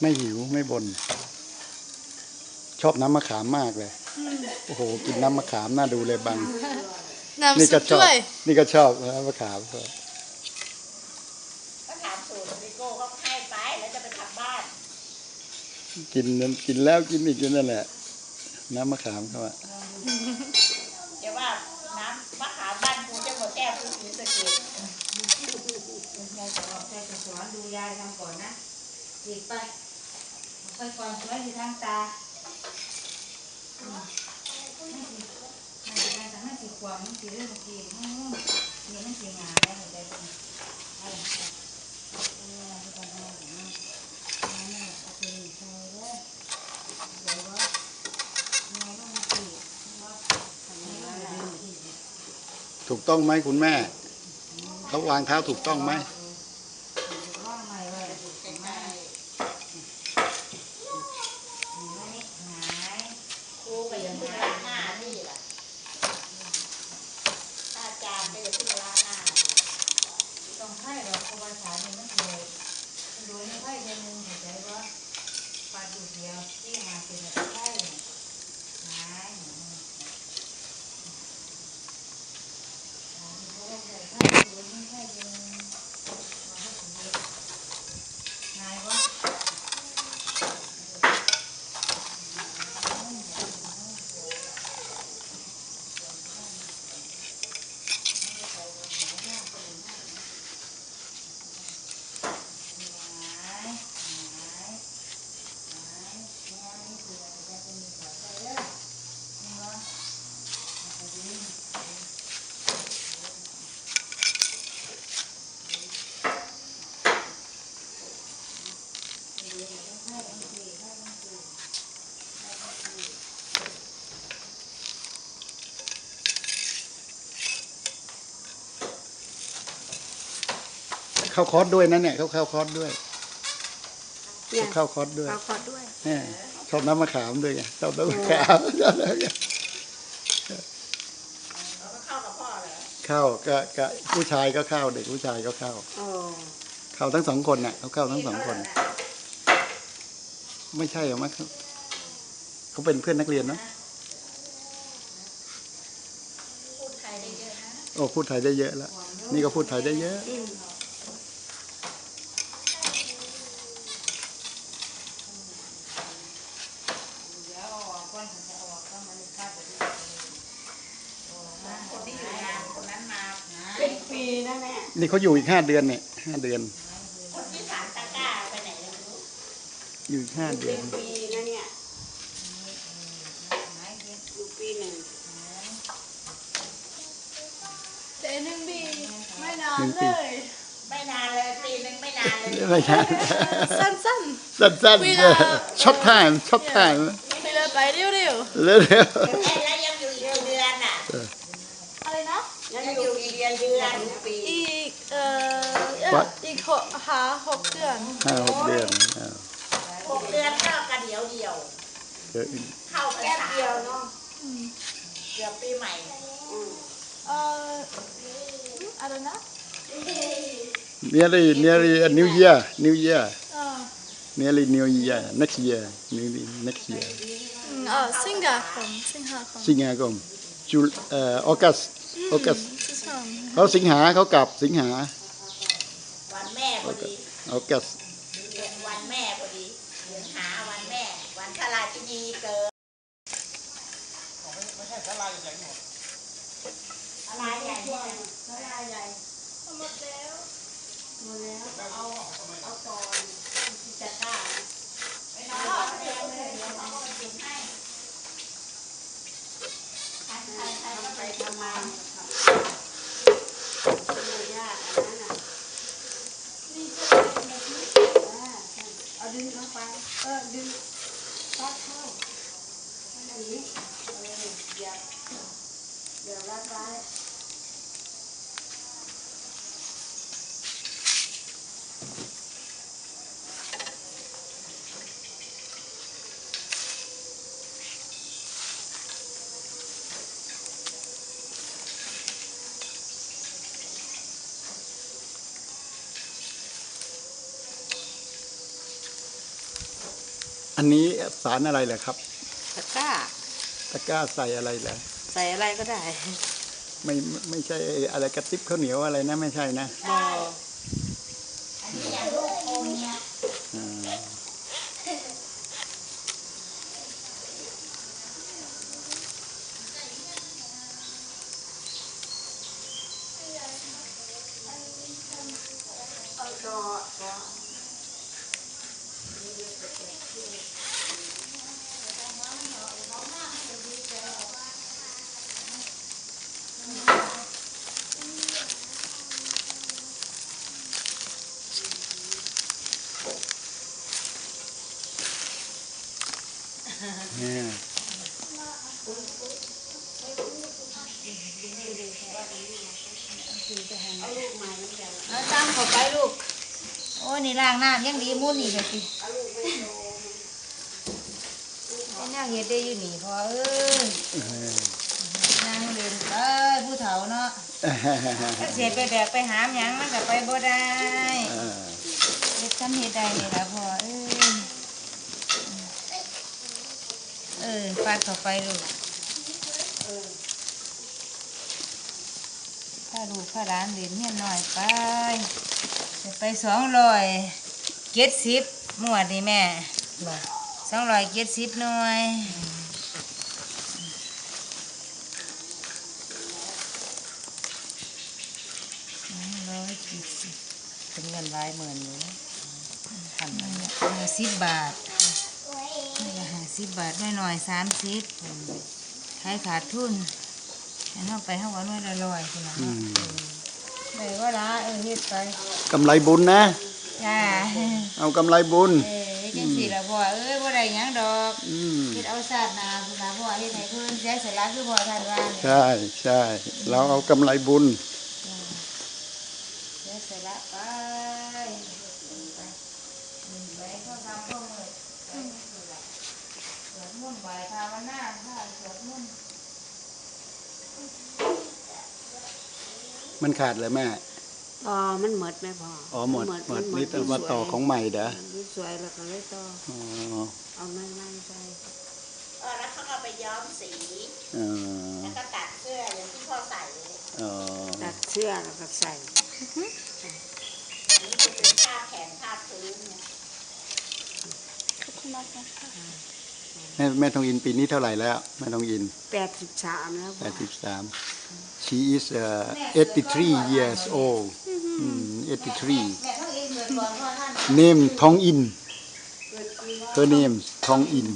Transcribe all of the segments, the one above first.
ไม่หิวไม่บน่นชอบน้ำมะขามมากเลย โอ้โห กินน้ำมะขามน่าดูเลยบังน้ำนี่ซุก็ปชอบด้วยนี่ก็ชอบน้ำมะขามก็ก็ถามสูตรวิโก้เขาให้ไปแล้วจะไปทำบ้านกินนั้นกินแล้วกินอีกอยู่นั่นแหละ น้ำมะขามเขาอะเดี๋ยวว่าน้ำมะขามบ้านกูจะหมดแก้วกูสีสะเกดยายจะบอกยายจะสอนดูยายทำก่อนนะฉีกไป ไปก่อนสวยทีทางตาอืมให้สีให้สีให้สีขวางให้สีเรื่องสีอืมนี่มันสีงาได้หัวใจเป็นอะไรนะเออที่ก่อนเอาอย่างนั้นเอาเนี่ยเอาไปใส่เลยเดี๋ยวว่าไงต้องสีว่าทำงไงได้ถูกต้องไหมคุณแม่ เขาวางเท้าถูกต้องไหม ว่าไงเว้ยไม่ไม่หาย กูไปยังขึ้นร้านหน้านี่แหละถ้าอาจารย์ก็จะขึ้นร้านหน้า ต้องให้ดอกกบสารนี่มันสวยโดยไม่ค่อยเทนึงเข้าใจว่าปลาดูเดียวที่หาเสร็จแล้วใช่หายหายวะ เข้าคอร์สด้วยนะเนี่ยเขาเข้าคอร์สด้วยเนี่ยเขาเข้าคอร์สด้วยเอาขอดด้วยเนี่ยชอบน้ำมะขามด้วยไงชอบน้ำมะขามชอบน้ำมะขามเราก็เข้ากับพ่อเหรอเข้าก็ก็ผู้ชายก็เข้าเด็กผู้ชายก็เข้าโอ้เข้าทั้งสองคนน่ะเขาเข้าทั้งสองคน ไม่ใช่หรอมั้งเขาเขาเป็นเพื่อนนักเรียนเนอะพูดไทยได้เยอะนะโอ้พูดไทยได้เยอะแล้วนี่ก็พูดไทยได้เยอะ อืม เดี๋ยวเอาออกก่อนถึงจะเอาออกก็มันคาดไปด้วย คนที่อยู่งานคนนั้นมา เป็นปี นะแม่นี่เขาอยู่อีกห้าเดือนเนี่ยห้าเดือน คนที่สารตะกร้าไปไหนไม่รู้อยู่อีกห้าเดือเป็นน ปีนะเนี่ยหายเพี้ยนอยู่ปีหนึ่งแต่หนึ่งปีไม่นานเลยไม่นานเลยปีนึงไม่นานเลยไม่ใช่สั้น สั้นเวๆลาช็อตไทม์ช็อตไทม์ๆไปเลยไปเร็วเร็วเอ้ยแล้วยังอยู่อีกกี่เดือนอะ ๆ อะไรนะยังอยู่อีกเดือนเดือนปี อีกเอ่อเอ่ออีกหกหาหกเดือนๆห้าหกเดือนอ่าหกเดือนก็กระเดียวเดียว เดี๋ยวเข้าพรรแก้ษาเดียวเนาะอืมเกือบปีใหม่อืมเอ่ออะไรนะ nearly nearly a new year new year เอ่อ nearly new year next year nearly next year อืมเอ่อสิงหาคมสิงหาคม สิงหาคมจุลเอ่อออกัส ออกัสสิบสามเขาสิงหาเขากลับสิงหาวันแม่พอดีออกัสวันแม่พอดีสิงหาวันแม่ วันพระราชินีเกิดไม่ใช่สลายใหญ่หมดสลายใหญ่สลายใหญ่หมดแล้วหมดแล้วีเออเหยียบเหยียบรัดไว้อันนี้สารอะไรเหรอครับะกร้าใส่อะไรเหรอใส่อะไรก็ได้ ไม่ไม่ใช่อะไรกระติบข้าวเหนียวอะไรนะไม่ใช่นะบอ อันนี้อย่างลูกอมเนี่ย อ่า เอาดอกดอก เนี่ยเอาตั้งเข้าไปลูก โอ้นี่ล้างน้ำยังดีมุ่นนี่เลยสิไอ้นางเฮ็ดได้อยู่นี่พอเอ้ยเออนางเล่นไปผู้เฒ่าเนาะถ้าเสียไปแบบไปหามหยังมันก็ไปบ่ได้เออเฮ็ดซ้ำเฮ็ดได้นี่ล่ะพ่อเอ้ยเออฟาดเข้าไปลูกถ้าลูกถ้าหลานเล่นเฮียนหน่อยไปจะไปสองร้อยเจ็ดสิบหมวดนี่แม่สองร้อยเจ็ดสิบหน่วยสองร้อยเจ็ดสิบเป็นเงินรายหมื่นอยู่พันอันนี้อันนี้สิบบาทนี่ละห้า สิบบาทหน่อยๆสามสิบขายขาดทุนอันเอาไปห้าวันไว้ละร้อยคุณนะอืมได้ว่าละเออเฮ็ดไปกำไรบุญนะจ้าเอากำไรบุญเออจังสี่ละพ่อเอ้ยบ่ได้หยังดอกอืมเฮ็ดเอาศาสตร์นาคุณนะพ่อเฮ็ดให้เพิ่นเสียสละคือพ่อท่านว่าเนี่ยใช่ใช่เราเอากำไรบุญ เสียสละไปไปไปเข้าทำเข้ามือไปส วดมนต์ไหว้ภาวนาพระสวดมนต์มันขาดเลยแม่อ๋อมันหมดไหมพ่ออ๋อหมดหมดนนี่ต้องมาต่อของใหม่เด้อมันสวยแล้วก็เลยต่ออ๋อเอาไม้ไม้ใส่เออแล้วเขาก็ไปย้อมสีเออแล้วก็ตัดเสื้ออย่างที่พ่อใส่เลยเออตัดเสื้อแล้วก็ใส่อันนี้จะเป็นผ้าแขนผ้าพื้นเนี่ย แม่แม่ทองอินปีนี้เท่าไหร่แล้วแม่ทองอินแปดสิบสามแล้วพ่อ83 she is uh, 83 years old อืม83แม่ต้องเองเกิดก่อนพ่อท่าน name ทองอิน her name ทองอิน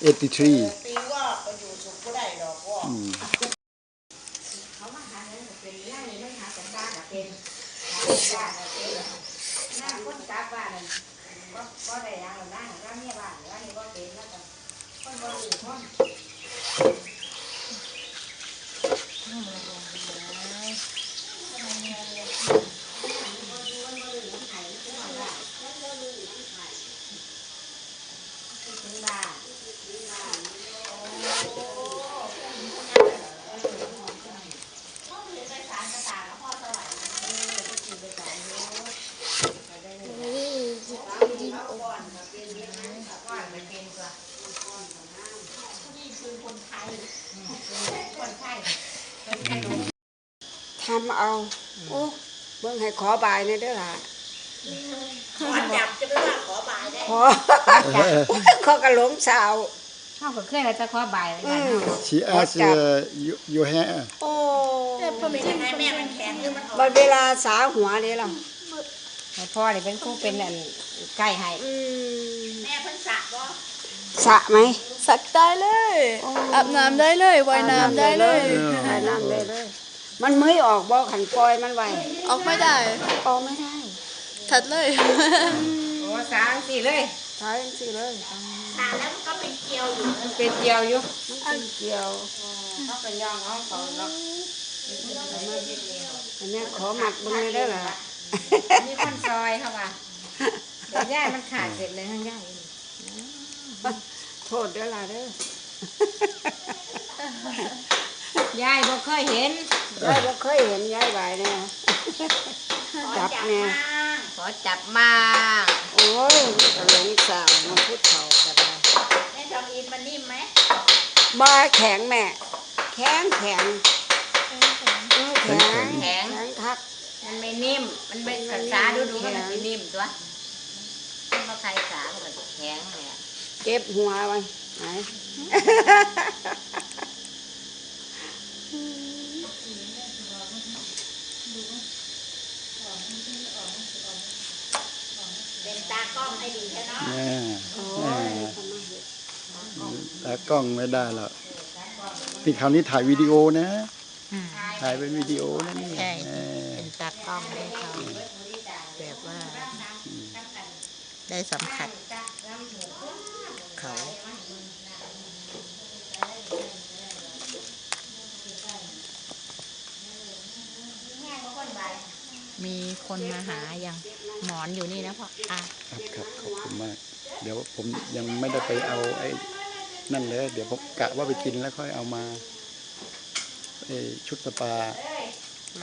83 ตีว่าไปอยู่สุขก็ได้ดอกว่า อืม เขามาหาเงินเป็นย่าเลยไม่หาสันดานเป็นย่าเป็นหน้าคนกลับบ้านก็ก็ได้ยังหรือนั่งร่างเนี่ยบ้านร่างนี้ก็เป็นแล้วก็คนบ่รู้คน ทำเอาโอ้เบิ่งให้ขอบายในอยเด้อล่ะขอจับจะไม่ว่าขอบายได้ขอขอกระหลงสาวเฮาก็เคยแล้วจะขอบ่ายเลยอืกันมเนาะ she asked uh, you your hair โอ้เป็นยังไงแม่มันแข็งหรือมันอ่อนบัดเวลาสาหัวนี่ล่ะให้พ่อนี่เป็นผู้เป็นอันใกล้ให้อืมแม่เพิ่งสระบ่สระไหมสักได้เลยอาบน้ำได้เลยว่ายน้ำได้เลยว่ายน้ำได้เลย มันมือออกบ่ขันปล่อยมันไว้ออกไม่ได้ ออกไม่ได้ถัดเลย โอ้สางสิเลยใช้จังซี่เลยสระแล้วมันก็เป็นเกลียวอยู่นั่นแหละเป็นเดียวอยู่มันเป็นเกี่ยวเขาเป็นย่องเขาเขาเนาะอันนี้ขอหมักเบิ่งเลยได้อล่ะมีคนซอยเข้ามาเดี๋ยวย่ายมันขาดเสร็จเลยทั้งย่ายโทษเด้อล่ะเด้อยายบ่เคยเห็น ยายบ่เคยเห็นยายบายเนี่ยขอจับจับแน่มางขอจับมาโอ้ยกระหลงสาวมาพูดเขาก็ได้แม่ทองอินมันนิ่มไหมบ้าแข็งแม่ แข็งแข็งเออแข็งแข็งแข็งคักมันไม่นิ่ม มันเป็นภาษาดูดูมันจะนิ่มตัวมันมาใครสามันก็แข็งเลยอะเก็บหัวไว้ไหน เป็นตาก ล้องให้ดีแค่เนาะแน่โอ้แน่ยทำไมเห็ดตากล้องไม่ได้หรอกนี่คราวนี้ถ่ายวิดีโอนะถ่ายเป็นวิดีโอนะนี่ใช่เออเป็นตากล้องให้เขาแบบว่า ได้สัมผัสเขามีคนมาหายัง หมอนอยู่นี่นะพ่ออะครับครับขอบคุณมาก เดี๋ยวผมยังไม่ได้ไปเอาไอ้นั่นเลย เดี๋ยวผมกะว่าไปกินแล้วค่อยเอามาไอ้ชุดสปา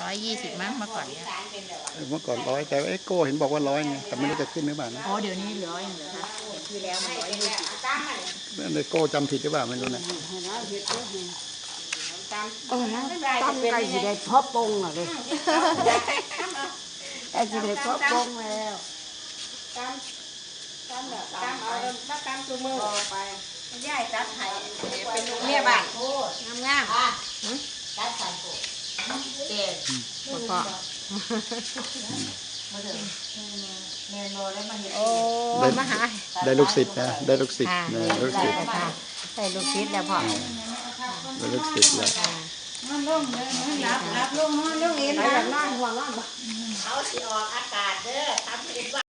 ร้อยยี่สิบมั้งเมื่อก่อนเนี่ยเออเมื่อก่อนร้อยแต่ว่าไอ้โก้เห็นบอกว่าร้อยไงแต่ไม่รู้จะขึ้นหรือเปล่านะอ๋อเดี๋ยวนี้ร้อยเหรอคะเห็นที่แล้วมันร้อยยี่สิบนั่นเลยโก้จำผิดหรือเปล่าไม่รู้นะให้เราเห็ดเด้อให้เออนะตั้งไก่สิได้พอปงอะเลย ไอ้สิได้พอปงแล้วตามตามแบบตามเอาแล้วตามตัวมือไปย่ายจัดให้เป็นลูกเมียบ้านงามงามจัดใส่โเด็ดพ่อพ่อโอ้ได้มาหาได้ลูกศิษย์นะได้ลูกศิษย์นะลูกศิษย์ค่ะใส่ลูกชิษย์แล้วพ่อได้ลูกศิษย์แล้วรับรับลงนอนลงเอ็น เขาสิออกอากาศเด้อทำเป็นว่า